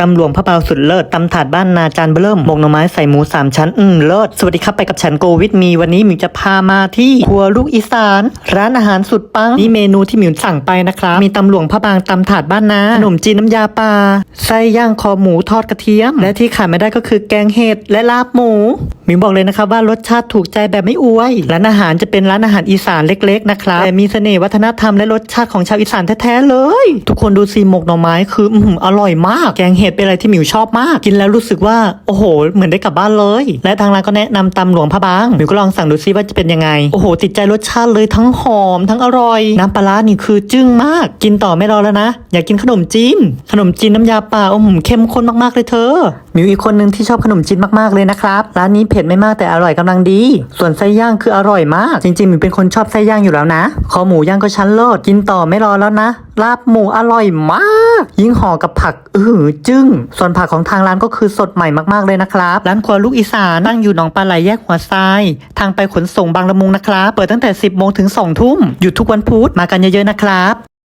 ตำหลวงพระเบาสุดเลิศตำถาดบ้านนาจานเบิ่มหมกหน่อไม้ใส่หมูสามชั้น อืมเลิศ สวัสดีครับไปกับฉันโกวิทมีวันนี้หมิวจะพามาที่ครัวลูกอีสาน ร้านอาหารสุดปัง นี่เมนูที่หมิวสั่งไปนะครับ มีตำหลวงพระบางตำถาดบ้านนาขนมจีนน้ำยาปลาไส้ย่างคอหมูทอดกระเทียม และที่ขาดไม่ได้ก็คือแกงเห็ดและลาบหมู มิวบอกเลยนะครับว่ารสชาติถูกใจแบบไม่อวย ร้านอาหารจะเป็นร้านอาหารอีสานเล็กๆนะครับแต่มีเสน่ห์วัฒนธรรมและรสชาติของชาวอีสานแท้ๆเลย ทุกคนดูซีหมกหน่อไม้คืออืออร่อยมาก แกงเห็ดเป็นอะไรที่หมิวชอบมาก กินแล้วรู้สึกว่าโอ้โห เหมือนได้กลับบ้านเลย และทางร้านก็แนะนำตำหลวงพระบางหมิวก็ลองสั่งดูซิว่าจะเป็นยังไงโอ้โห ติดใจรสชาติเลยทั้งหอม ทั้งอร่อย น้ำปลาร้านี่คือจึ้งมาก กินต่อไม่รอแล้วนะ อยากกินขนมจีน ขนมจีนน้ำยาป่าอ้โหเข้มข้นมากๆเลยเธอมิวอีกคนหนึ่งที่ชอบขนมจีนมากๆเลยนะครับร้านนี้เผ็ดไม่มากแต่อร่อยกำลังดี ส่วนไส้ย่างคืออร่อยมาก จริงๆมิวเป็นคนชอบไส้ย่างอยู่แล้วนะ คอหมูย่างก็ชั้นเลิศกินต่อไม่รอแล้วนะ ลาบหมูอร่อยมาก ยิ่งห่อกับผักอืออจึ้ง ส่วนผักของทางร้านก็คือสดใหม่มากๆเลยนะครับ ร้านครัวลูกอีสานตั้งอยู่หนองปลาไหลแยกหัวทราย ทางไปขนส่งบางละมุงนะครับ เปิดตั้งแต่ 10โมงถึง2ทุ่มหยุดทุกวันพุธมากันเยอะๆนะครับ